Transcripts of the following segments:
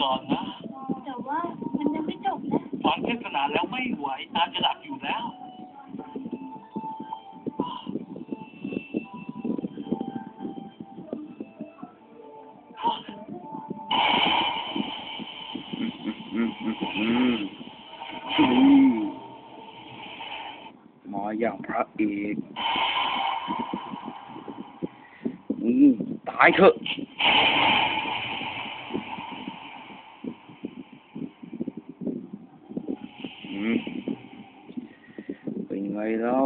ก่อนนะแต่ว่ามันยังไม่จบนะฟังเทศนาแล้วไม่ไหวตาจะหลับอยู่แล้วอืมอืมอืมอืมมาอย่างพระเอกอืมตายเถอะ อืม เป็นไงเล่า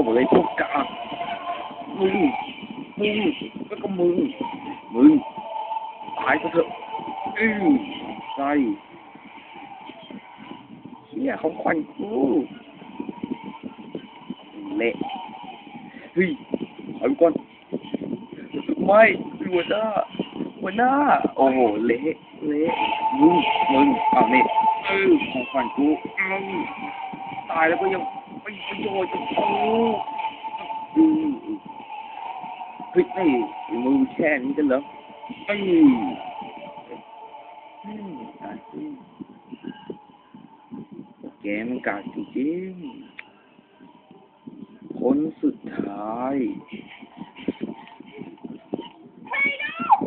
เข้ามาเลยพวกกากมึงมึงแล้วก็มึงมึงตายซะเถอะอือใส่เฮียของขวัญกูเละเฮ้ยถอยไปก่อนไม่หัวหน้าหัวหน้า โอ้โหเละเละมึงมึงเอาเนี่เออของขวัญกูอ้าตายแล้วก็ยัง ไปประโยชน์กับกูอือเฮ้ยไอ้มือแค่นี้กันเหรอไอ้อืมตายสิแกมันกากจริงๆคนสุดท้าย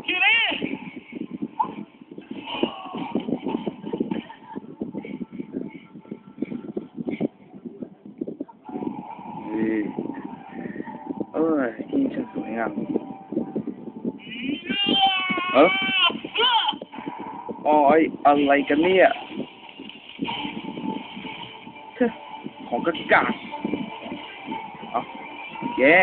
คิริเเอออ๋อยอะไรกันเนี่ยเฮ้ยของกระกากเอาแย่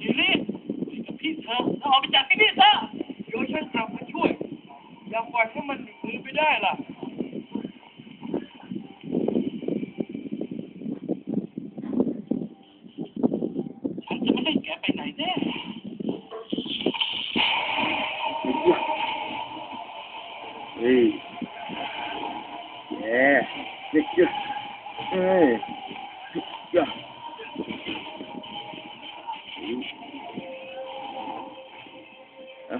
คิริกับพี่เธอเอาออกไปจากที่นี่ซะโยนฉันกลับมาช่วย อย่าปล่อยให้มันหลุดมือไปได้ล่ะ เด็กเยอะเอ้ยย่าอ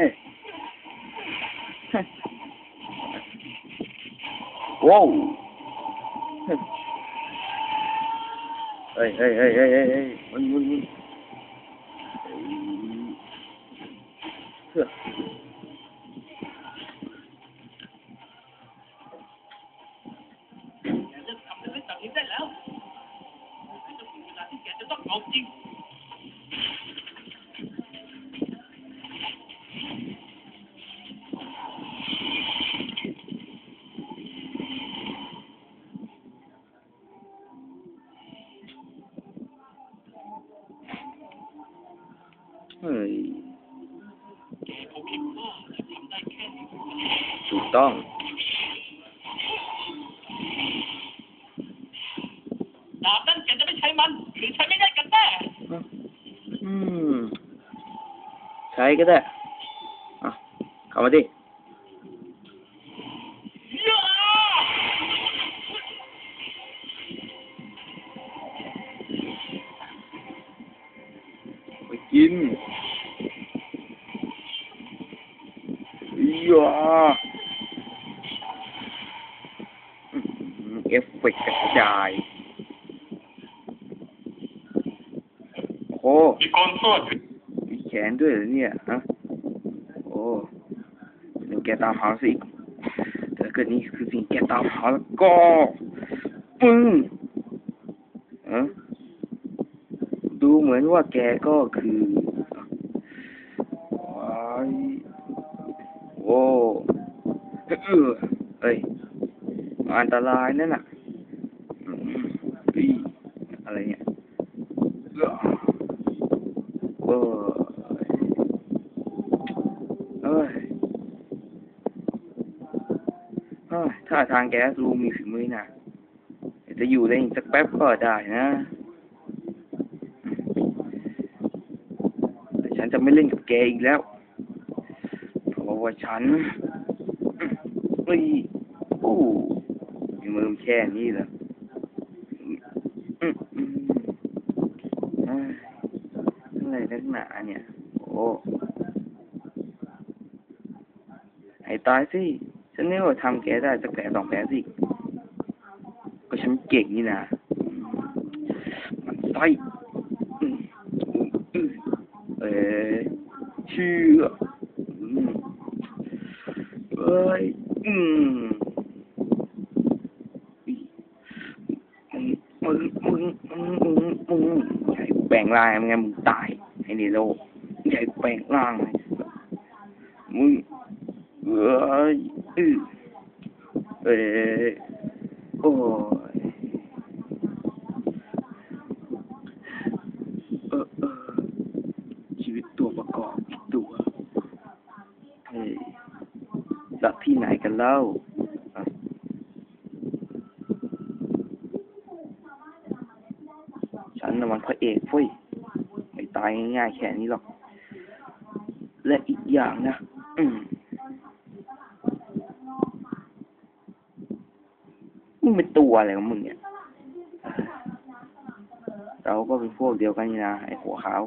่ ได้แค่นี้ถูกต้อง ดาบนั้นแกจะไม่ใช้มัน หรือใช้ไม่ได้กันแน่ อืม ใช้ก็ได้อะเข้ามาดิย่าไป แขนด้วยเนี่ยฮะโอ้แกตามหาสิถ้าก็นี่คือสิ่งแกตามหาแล้วก็ปึ้งฮะดูเหมือนว่าแกก็คือวายโอ้เอ้ยอันตรายนั่นน่ะอะไรเนี่ยเออ เฮ้ยถ้าทางแกดูมีฝีมือนะจะอยู่ได้อีกสักแป๊บก็ได้นะแต่ฉันจะไม่เล่นกับแกอีกแล้ว เพราะว่าฉันเฮ้ยโอ้มีมือมแค่นี้เหรออะไรนักหนาเนี่ย โอ้ ให้ตายสิ ฉันนี่ว่าทำแกได้สักแผลสองแผลสิ ก็ฉันเก่งนี่นะ มันไส้อืมอืมเอ้ยเชื่ออืมเอ้ย อืมมึงมึงมึงมึงมึงมึงใหญ่แปลงร่างมึงไงมึงตายไอ้นี่โลกใหญ่แปลงร่างมึงเอ้ย อือเอ้ยโอ้ยเออเออชีวิตตัวประกอบอีกตัวเฮ้ยจากที่ไหนกันเล่าฉันน่ะมันพระเอกเฟ้ยไม่ตายง่ายๆแค่นี้หรอก และอีกอย่างนะ อืม มึงเป็นตัวอะไรของมึงเนี่ย เราก็เป็นพวกเดียวกันนี่นะไอ้หัวขาว